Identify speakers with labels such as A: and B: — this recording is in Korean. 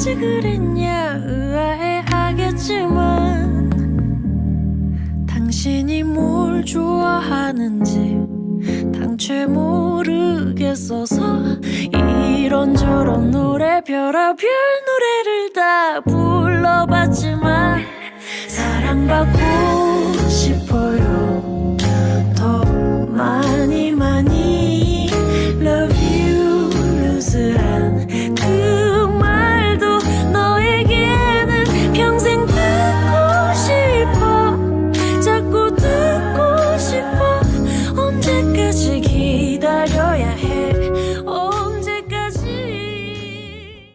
A: 어찌 그랬냐 의아해하겠지만 당신이 뭘 좋아하는지 당최 모르겠어서 이런저런 노래 별아별 노래를 다 불러봤지만 사랑받고